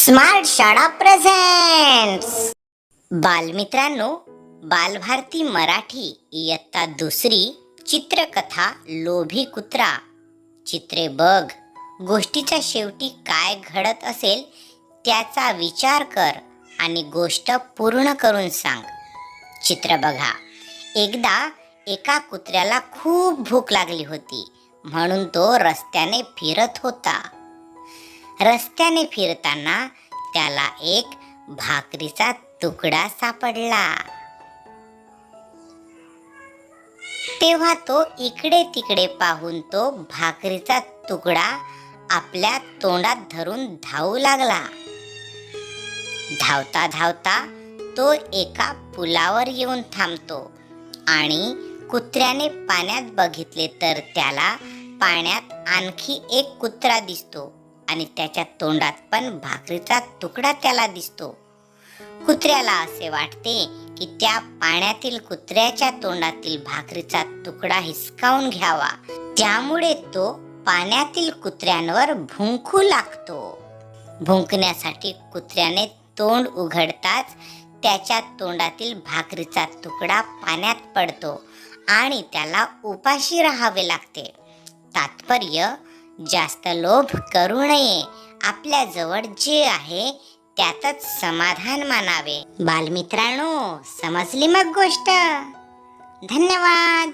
Smart शाळा present बालमित्रांनो बालभारती मराठी इयत्ता दुसरी चित्रकथा लोभी कुत्रा. चित्रे बघ गोष्टीच्या शेवटी काय घडत असेल त्याचा विचार कर आणि गोष्ट पूर्ण करून सांग. चित्र बघा. एकदा एका कुत्र्याला खूप भूक लागली होती म्हणून तो रस्त्याने फिरत होता. रस्त्याने फिरताना त्याला एक भाकरीचा तुकडा सापडला. तेव्हा तो इकडे तिकडे पाहून तो भाकरीचा तुकडा आपल्या तोंडात धरून धावू लागला. धावता धावता तो एका पुलावर येऊन थांबतो आणि कुत्र्याने पाण्यात बघितले तर त्याला पाण्यात आणखी एक कुत्रा दिसतो. आणि त्याच्या तोंडात पण भाकरीचा तुकडा त्याला दिसतो. कुत्र्याला असे वाटते की त्या पाण्यातील कुत्र्याच्या तोंडातील भाकरीचा तुकडा हिसकावून घ्यावा. त्यामुळे तो पाण्यातील कुत्र्यांवर भुंकू लागतो. भुंकण्यासाठी कुत्र्याने तोंड उघडताच त्याच्या तोंडातील भाकरीचा तुकडा पाण्यात पडतो आणि त्याला उपाशी राहावे लागते. तात्पर्य जास्त लोभ करू नये. आपल्या जवळ जे आहे त्यातच समाधान मानावे. बालमित्रांनो समजली मग गोष्ट? धन्यवाद!